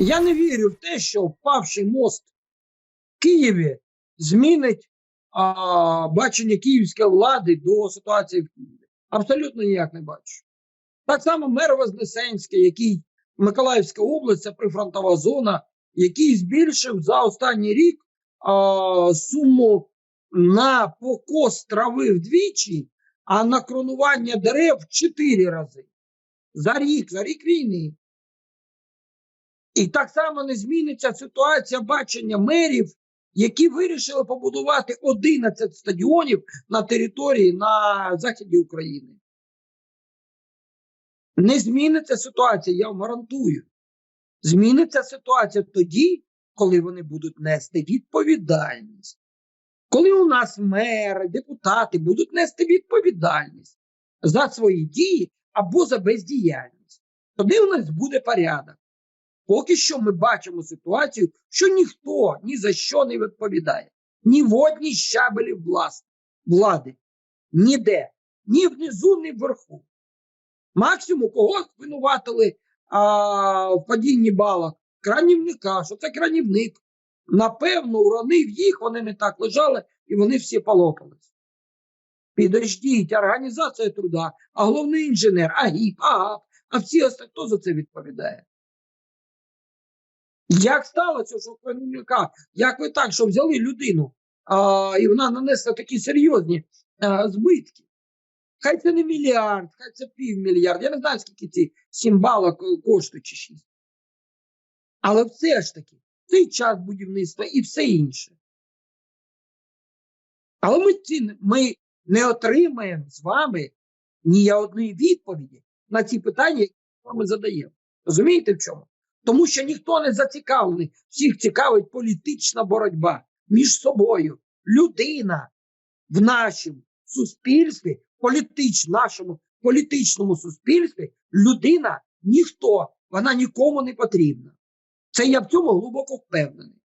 Я не вірю в те, що впавший мост в Києві змінить а, бачення київської влади до ситуації в Києві. Абсолютно ніяк не бачу. Так само мер Вознесенський, який Миколаївська область, це прифронтова зона, який збільшив за останній рік а, суму на покос трави вдвічі, а на кронування дерев в чотири рази. За рік, за рік війни. І так само не зміниться ситуація бачення мерів, які вирішили побудувати 11 стадіонів на території на заході України. Не зміниться ситуація, я вам гарантую. Зміниться ситуація тоді, коли вони будуть нести відповідальність. Коли у нас мери, депутати будуть нести відповідальність за свої дії або за бездіяльність, тоді у нас буде порядок. Поки що ми бачимо ситуацію, що ніхто ні за що не відповідає. Ні в одній щабелі влади. Ніде. Ні внизу, ні вверху. Максимум кого звинуватили а, в падінні балок? Кранівника. Що це кранівник? Напевно, уронив їх, вони не так лежали, і вони всі полопались. Підождіть, організація труда, а головний інженер, а ГІП, а а всі хто за це відповідає? Як сталося, що Кранівника, як ви так, що взяли людину, а, і вона нанесла такі серйозні а, збитки? Хай це не мільярд, хай це півмільярд. Я не знаю, скільки ці сім балок е, коштують чи шість. Але все ж таки, цей час будівництва і все інше. Але ми, ці, ми не отримаємо з вами ні одної відповіді на ці питання, які ми задаємо. Розумієте в чому? Тому що ніхто не зацікавлений, всіх цікавить політична боротьба між собою. Людина в нашому суспільстві, політич, нашому політичному суспільстві, людина ніхто, вона нікому не потрібна. Це я в цьому глибоко впевнений.